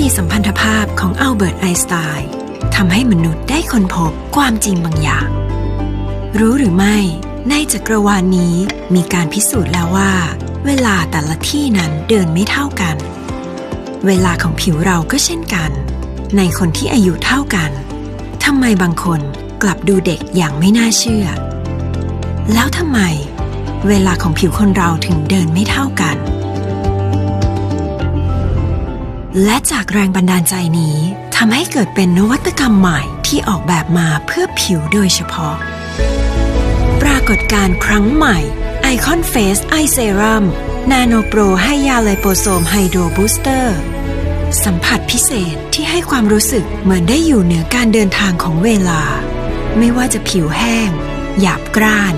ฎีสัมพันธภาพของอัลเบิร์ตไอน์สไตน์ทำให้มนุษย์ได้ค้นพบความจริงบางอย่าง รู้หรือไม่ ในจักรวาลนนี้มีการพิสูจน์แล้วว่า เวลาแต่ละที่นั้นเดินไม่เท่ากัน เวลาของผิวเราก็เช่นกัน ในคนที่อายุเท่ากันทำไมบางคนกลับดูเด็กอย่างไม่น่าเชื่อ แล้วทำไม เวลาของผิวคนเราถึงเดินไม่เท่ากัน และจากแรงบันดาลใจนี้ทำให้เกิดเป็นนวัตกรรมใหม่ที่ออกแบบมาเพื่อผิวโดยเฉพาะ ปรากฏการณ์ครั้งใหม่ Icon Face Eye Serum Nano Pro ให้ยาไลโปโซมไฮโดรบูสเตอร์สัมผัสพิเศษที่ให้ความรู้สึกเหมือนได้อยู่เหนือการเดินทางของเวลา ไม่ว่าจะผิวแห้ง หยาบกร้าน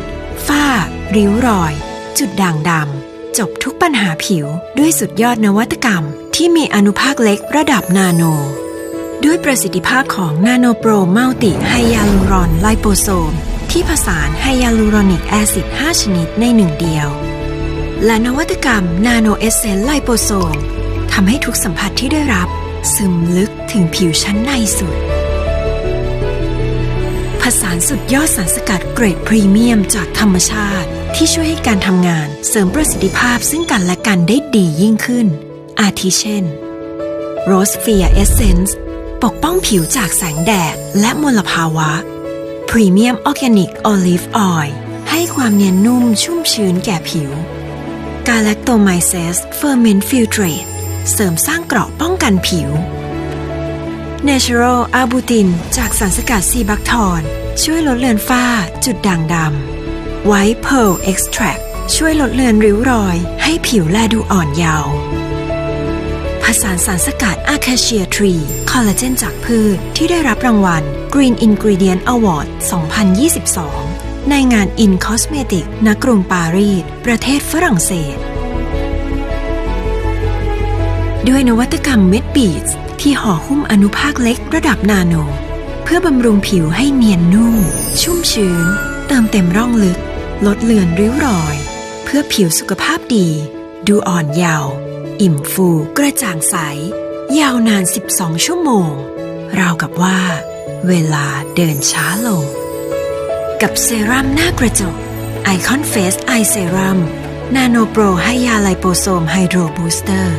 ฝ้า ริ้วรอย จุดด่างดำจบทุกปัญหาผิวด้วยสุดยอดนวัตกรรม ที่มีอนุภาคเล็กระดับนาโน ด้วยประสิทธิภาพของนาโนโปรมัลติไฮยาลูรอนไลโปโซม ที่ผสานไฮยาลูรอนิกแอซิด 5 ชนิดในหนึ่งเดียว และนวัตกรรมนาโนเอเซนไลโปโซมทำให้ทุกสัมผัสที่ได้รับ ซึมลึกถึงผิวชั้นในสุดผสานสุดยอดสารสกัดเกรดพรีเมียมจากธรรมชาติ ที่ช่วยให้การทำงานเสริมประสิทธิภาพซึ่งกันและกันได้ดียิ่งขึ้น อาทิเช่น Rose f e a Essence ปกป้องผิวจากแสงแดดและมลภาวะ Premium Organic Olive Oil ให้ความเนียนนุ่มชุ่มชื้นแก่ผิว Galactomyces Ferment Filtrate เสริมสร้างเกราะป้องกันผิว Natural Abutin จากสารสกัดซีบักทอน ช่วยลดเลือนฝ้า จุดด่างดำ White Pearl Extract ช่วยลดเลือนริ้วรอย ให้ผิวแลดูอ่อนเยาว์ ผสานสารสกัด Acacia Tree คอลลาเจนจากพืชที่ได้รับรางวัล Green Ingredient Award 2022 ในงาน In Cosmetic ณกรุงปารีส ประเทศฝรั่งเศส ด้วยนวัตกรรมเม็ดบีดที่ห่อหุ้มอนุภาคเล็กระดับนาโน เพื่อบำรุงผิวให้เนียนนุ่ม ชุ่มชื้น เติมเต็มร่องลึก ลดเลือนริ้วรอย เพื่อผิวสุขภาพดี ดูอ่อนเยาว์ อิ่มฟูกระจ่างใส ยาวนาน 12 ชั่วโมง ราวกับว่า เวลาเดินช้าลง กับเซรั่มหน้ากระจกไอคอนเฟสไอเซรั่มนาโนโปรให้ยาไลโปโซมไฮโดรบูสเตอร์